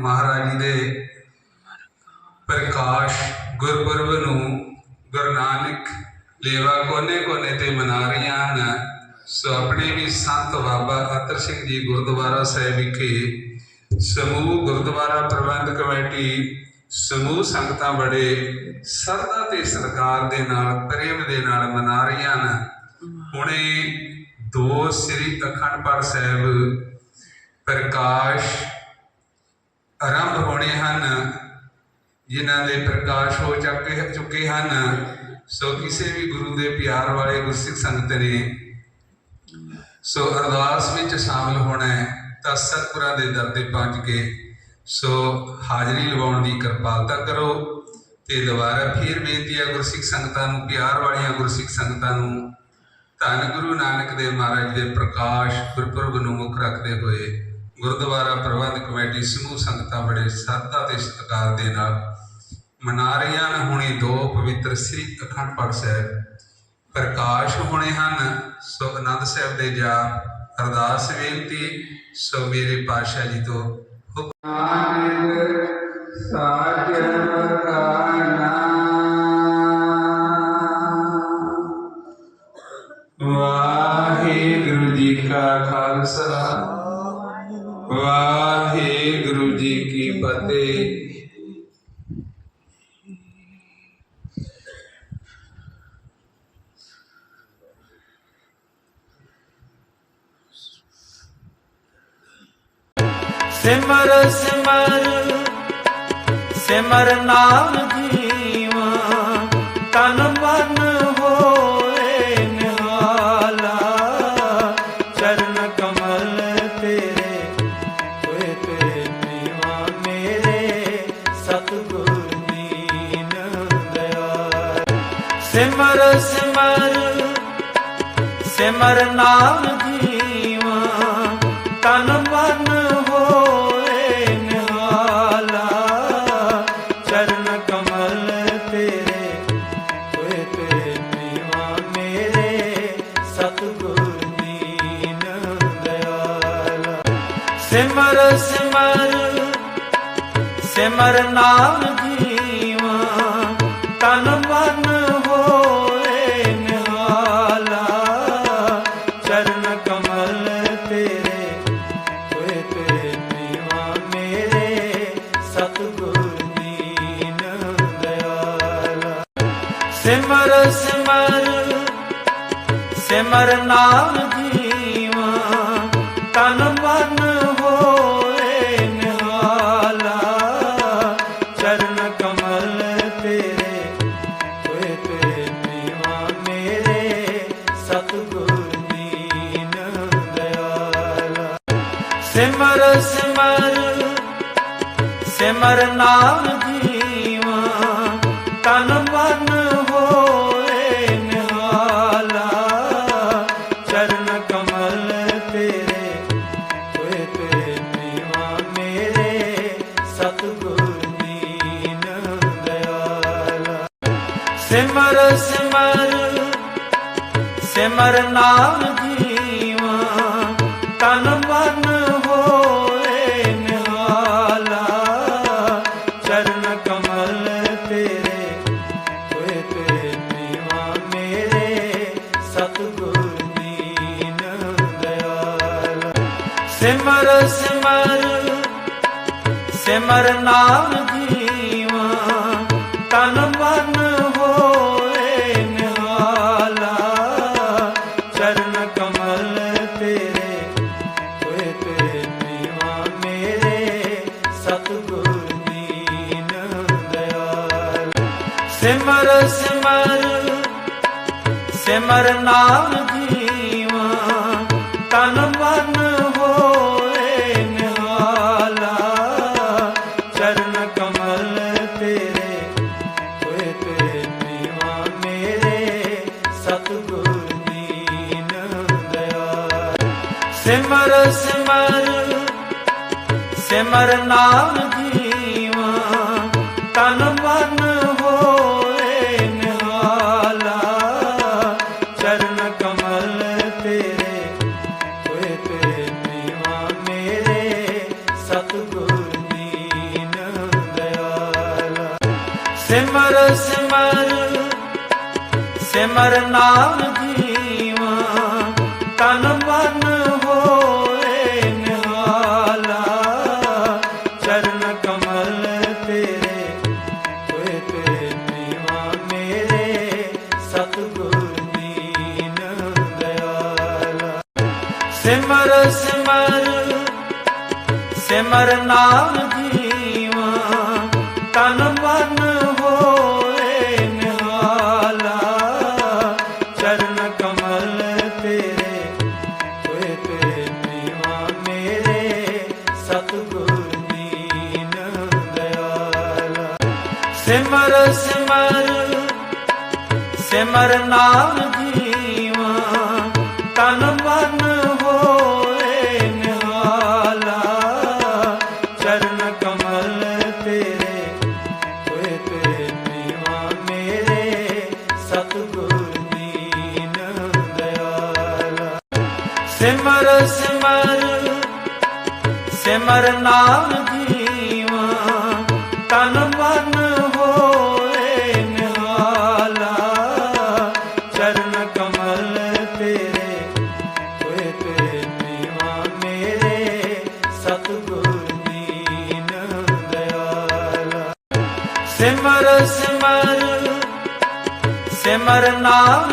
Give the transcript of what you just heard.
ਮਹਾਰਾਜ ਜੀ ਦੇ ਪ੍ਰਕਾਸ਼ ਗੁਰਪੁਰਬ ਨੂੰ ਗੁਰੂ ਨਾਨਕ ਲੇਵਾ ਕੋਨੇ ਕੋਨੇ ਤੇ ਮਨਾ ਰਹੀਆਂ ਹਨ। ਸੋ ਆਪਣੇ ਵੀ ਸੰਤ ਬਾਬਾ ਅਤਰ ਸਿੰਘ ਜੀ ਗੁਰਦੁਆਰਾ ਸਾਹਿਬ ਵਿਖੇ ਸਮੂਹ ਗੁਰਦੁਆਰਾ ਪ੍ਰਬੰਧ ਕਮੇਟੀ, ਸਮੂਹ ਸੰਗਤਾਂ ਬੜੇ ਸਰਦਾ ਤੇ ਸਤਿਕਾਰ ਦੇ ਨਾਲ, ਪ੍ਰੇਮ ਦੇ ਨਾਲ ਮਨਾ ਰਹੀਆਂ ਹਨ। ਹੁਣੇ ਦੋ ਸ੍ਰੀ ਅਖੰਡ ਪਾਠ ਸਾਹਿਬ ਪ੍ਰਕਾਸ਼ ਆਰੰਭ ਹੋਣੇ ਹਨ, ਜਿਨ੍ਹਾਂ ਦੇ ਪ੍ਰਕਾਸ਼ ਹੋ ਚੁੱਕੇ ਚੁੱਕੇ ਹਨ। ਸੋ ਕਿਸੇ ਵੀ ਗੁਰੂ ਦੇ ਪਿਆਰ ਵਾਲੇ ਗੁਰਸਿੱਖ ਸੰਗਤ ਨੇ ਸੋ ਅਰਦਾਸ ਵਿੱਚ ਸ਼ਾਮਲ ਹੋਣਾ ਹੈ, ਤਾਂ ਸਤਿਗੁਰਾਂ ਦੇ ਦਰ ਤੇ ਪਹੁੰਚ ਕੇ ਸੋ ਹਾਜ਼ਰੀ ਲਵਾਉਣ ਦੀ ਕਿਰਪਾਲਤਾ ਕਰੋ ਤੇ ਦੁਬਾਰਾ ਫਿਰ ਬੇਨਤੀ ਹੈ ਗੁਰਸਿੱਖ ਸੰਗਤਾਂ ਨੂੰ, ਪਿਆਰ ਵਾਲੀਆਂ ਗੁਰਸਿੱਖ ਸੰਗਤਾਂ ਨੂੰ, ਧੰਨ ਗੁਰੂ ਨਾਨਕ ਦੇਵ ਮਹਾਰਾਜ ਦੇ ਪ੍ਰਕਾਸ਼ ਗੁਰਪੁਰਬ ਨੂੰ ਮੁੱਖ ਰੱਖਦੇ ਹੋਏ ਗੁਰਦੁਆਰਾ ਪ੍ਰਬੰਧ ਕਮੇਟੀ ਸਮੂਹ ਸੰਗਤਾਂ ਬੜੇ ਸਰਦਾ ਤੇ ਸਤਿਕਾਰ ਦੇ ਨਾਲ ਮਨਾ ਰਹੀਆਂ ਨੇ। ਹੁਣੇ ਦੋ ਪਵਿੱਤਰ ਸ੍ਰੀ ਅਖੰਡ ਪਾਠ ਸਾਹਿਬ ਪ੍ਰਕਾਸ਼ ਹੋਣੇ ਹਨ। ਸੋ ਆਨੰਦ ਸਾਹਿਬ ਦੇ ਜਾ ਅਰਦਾਸ ਬੇਨਤੀ, ਸੋ ਮੇਰੇ ਪਾਤਸ਼ਾਹ ਜੀ ਤੋਂ ਹੁਕਮਾਨ ਸਾਜਨ ਵਾਹਿਗੁਰੂ ਸਿਮਰ ਸਿਮਰ ਸਿਮਰ ਨਾਮ ਜੀਵਾ, ਤਨ ਮਨ ਹੋਏ ਨਿਹਾਲਾ। ਚਰਨ ਕਮਲ ਤੇਰੇ, ਹੋਏ ਤੇ ਪੀਵਾ ਮੇਰੇ, ਸਤਿਗੁਰ ਦੀਨ ਦਇਆਲ। ਸਿਮਰ ਸਿਮਰ ਸਿਮਰ ਨਾਮ ਸਿਮਰ ਸਿਮਰ ਸਿਮਰ ਨਾਮ ਜੀਵਾ, ਤਨ ਮਨ ਹੋਏ ਨਿਹਾਲਾ। ਚਰਨ ਕਮਲ ਤੇਰੇ, ਹੋਏ ਤੇ ਪੀਵਾ ਮੇਰੇ, ਸਤਿਗੁਰ ਦੀਨ ਦਇਆਲਾ। ਸਿਮਰ ਸਿਮਰ ਸਿਮਰ ਨਾਮ ਜੀਵਾ, ਤਨ ਮਨ ਹੋਏ ਨਿਹਾਲਾ। ਚਰਨ ਕਮਲ ਤੇਰੇ, ਹੋਏ ਤੇ ਪੀਵਾ ਮੇਰੇ, ਸਤਿਗੁਰ ਦੀਨ ਦਇਆਲਾ। ਸਿਮਰ ਸਿਮਰ ਸਿਮਰ ਨਾਮ ਜੀਵਾ ਸਤਿਗੁਰ ਦੀਨ ਦਇਆਲਾ ਸਿਮਰ ਸਿਮਰ ਸਿਮਰ ਨਾਮ ਜੀਵਾ ਤਨ ਮਨ ਹੋਏ ਨਿਹਾਲਾ ਚਰਨ ਕਮਲ ਤੇਰੇ ਹੋਏ ਤੇ ਪੀਵਾ ਮੇਰੇ ਸਤਿਗੁਰ ਦੀਨ ਦਇਆਲਾ ਸਿਮਰ ਸਿਮਰ ਸਿਮਰ ਨਾਮ ਜੀਵਾ, ਤਨ ਮਨ ਹੋਏ ਨਿਹਾਲਾ। ਚਰਨ ਕਮਲ ਤੇਰੇ, ਹੋਏ ਤੇ ਪੀਵਾ ਮੇਰੇ, ਸਤਿਗੁਰ ਦੀਨ ਦਇਆਲਾ। ਸਿਮਰ ਸਿਮਰ ਸਿਮਰ ਨਾਮ ਜੀਵਾ ਸਿਮਰ ਸਿਮਰ ਸਿਮਰ ਨਾਮ ਮਨ ਹੋਏ ਚਰਨ ਕਮਲ ਤੇ ਮੇਰੇ, ਸਤਗੁਰ ਦੀਨ ਦਇਆਲਾ। ਸਿਮਰ ਸਿਮਰ ਸਿਮਰ ਨਾਮ ਜੀਵਾ ਸਿਮਰ ਨਾਮ ਜੀਵਾ ਤਨ ਮਨ ਹੋਏ ਨਿਹਾਲਾ। ਚਰਨ ਕਮਲ ਤੇਰੇ, ਹੋਏ ਤੇ ਨੀਵਾ ਮੇਰੇ, ਸਤਿਗੁਰ ਦੀਨ ਦਇਆਲਾ। ਸਿਮਰ ਸਿਮਰ ਸਿਮਰ ਨਾਮ ਜੀਵਾ ਸਿਮਰ ਸਿਮਰ ਸਿਮਰ ਨਾਮ ਜੀਵਾ, ਤਨ ਮਨ ਹੋਏ ਨਿਹਾਲਾ। ਚਰਨ ਕਮਲ ਤੇਰੇ, ਹੋਏ ਤੇ ਨੀਵਾ ਮੇਰੇ, ਸਤਿਗੁਰ ਦੀਨ ਦਇਆਲਾ ਸਿਮਰ ਸਿਮਰ ਸਿਮਰ ਨਾਮ